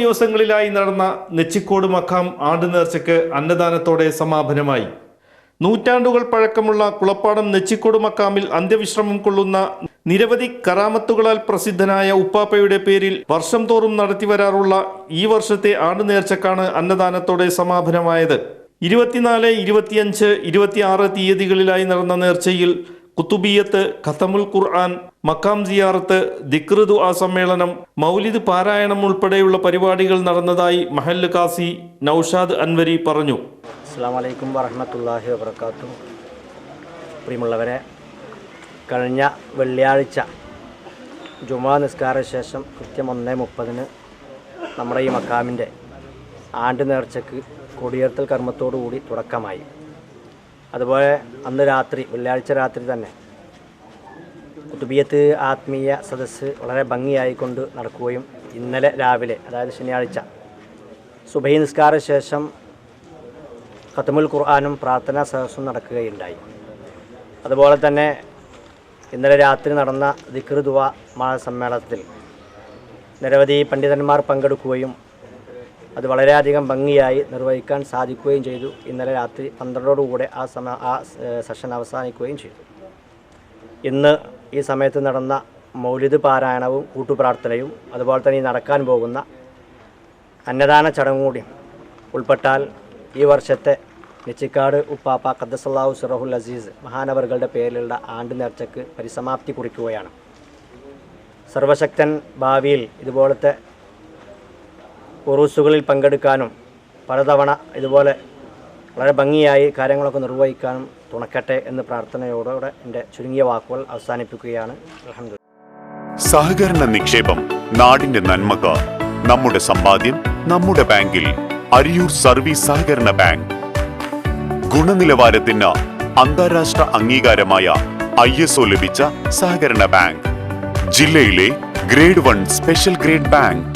ദിവസങ്ങളിലായി നടന്ന നെച്ചിക്കോട് മഖാം ആണ്ട് നേർച്ചയ്ക്ക് അന്നദാനത്തോടെ സമാപനമായി. നൂറ്റാണ്ടുകൾ പഴക്കമുള്ള കുളപ്പാടം നെച്ചിക്കോട് മക്കാമിൽ അന്ത്യവിശ്രമം കൊള്ളുന്ന നിരവധി കറാമത്തുകളാൽ പ്രസിദ്ധനായ ഉപ്പാപ്പയുടെ പേരിൽ വർഷം തോറും നടത്തിവരാറുള്ള ഈ വർഷത്തെ ആണ്ട് നേർച്ചക്കാണ് അന്നദാനത്തോടെ സമാപനമായത്. ഇരുപത്തിനാല് ഇരുപത്തിയഞ്ച് ഇരുപത്തിയാറ് തീയതികളിലായി നടന്ന നേർച്ചയിൽ കുത്തുബിയത്ത് ഖത്തമുൽ ഖുർആൻ മക്കാം സിയാറത്ത് ദിക്ർ ആ സമ്മേളനം മൗലിദ് പാരായണം ഉൾപ്പെടെയുള്ള പരിപാടികൾ നടന്നതായി മഹല്ല് കാസി നൌഷാദ് അൻവരി പറഞ്ഞു. അസ്സാമലൈക്കും വറഹമത്തല്ലാഹി വബർക്കാത്തു പ്രിയമുള്ളവരെ കഴിഞ്ഞ വെള്ളിയാഴ്ച ജുമാ നിസ്കാര ശേഷം കൃത്യം ഒന്നേ മുപ്പതിന് നമ്മുടെ ഈ മക്കാമിന്റെ ആണ്ട് നേർച്ചയ്ക്ക് കൊടിയേർത്തൽ കർമ്മത്തോടുകൂടി തുടക്കമായി. അതുപോലെ അന്ന് രാത്രി വെള്ളിയാഴ്ച രാത്രി തന്നെ കുത്തുബിയത്ത് ആത്മീയ സദസ്സ് വളരെ ഭംഗിയായിക്കൊണ്ട് നടക്കുകയും ഇന്നലെ രാവിലെ അതായത് ശനിയാഴ്ച സുബൈ നിസ്കാര ശേഷം ഖത്തമുൽ ഖുർആാനും പ്രാർത്ഥനാ സദസ്സും നടക്കുകയുണ്ടായി. അതുപോലെ തന്നെ ഇന്നലെ രാത്രി നടന്ന ദിക്ർ ദുവ മഹാസമ്മേളനത്തിൽ നിരവധി പണ്ഡിതന്മാർ പങ്കെടുക്കുകയും അത് വളരെയധികം ഭംഗിയായി നിർവഹിക്കാൻ സാധിക്കുകയും ചെയ്തു. ഇന്നലെ രാത്രി പന്ത്രണ്ടോടുകൂടെ ആ സമ ആ സെഷൻ അവസാനിക്കുകയും ചെയ്തു. ഇന്ന് ഈ സമയത്ത് നടന്ന മൗലിദ് പാരായണവും കൂട്ടുപ്രാർത്ഥനയും അതുപോലെ തന്നെ നടക്കാൻ പോകുന്ന അന്നദാന ചടങ്ങും കൂടി ഉൾപ്പെട്ടാൽ ഈ വർഷത്തെ നെച്ചിക്കാട് ഉപ്പാപ്പ ഖദ്ദസല്ലാഹു സിറഹുൽ അസീസ് മഹാനവറുകളുടെ പേരിലുള്ള ആണ്ട് നേർച്ചയ്ക്ക് പരിസമാപ്തി കുറിക്കുകയാണ്. സർവശക്തൻ ഭാവിയിൽ ഇതുപോലത്തെ ഉറൂസുകളിൽ പങ്കെടുക്കാനും പലതവണ ഇതുപോലെ വളരെ ഭംഗിയായി കാര്യങ്ങളൊക്കെ നിർവഹിക്കാനും തുണക്കട്ടെ എന്ന് പ്രാർത്ഥനയോടെ എന്റെ ചുരുങ്ങിയ വാക്കുകൾ അവസാനിപ്പിക്കുകയാണ്. അലഹമ്മദ് സഹകരണ നിക്ഷേപം നാടിന്റെ നന്മക്ക് നമ്മുടെ സമ്പാദ്യം നമ്മുടെ ബാങ്കിൽ അരിയൂർ സർവീസ് സഹകരണ ബാങ്ക്. ഗുണനിലവാരത്തിന് അന്താരാഷ്ട്ര അംഗീകാരമായ ഐ എസ് ഒ ലഭിച്ച സഹകരണ ബാങ്ക്. ജില്ലയിലെ grade one special grade bank.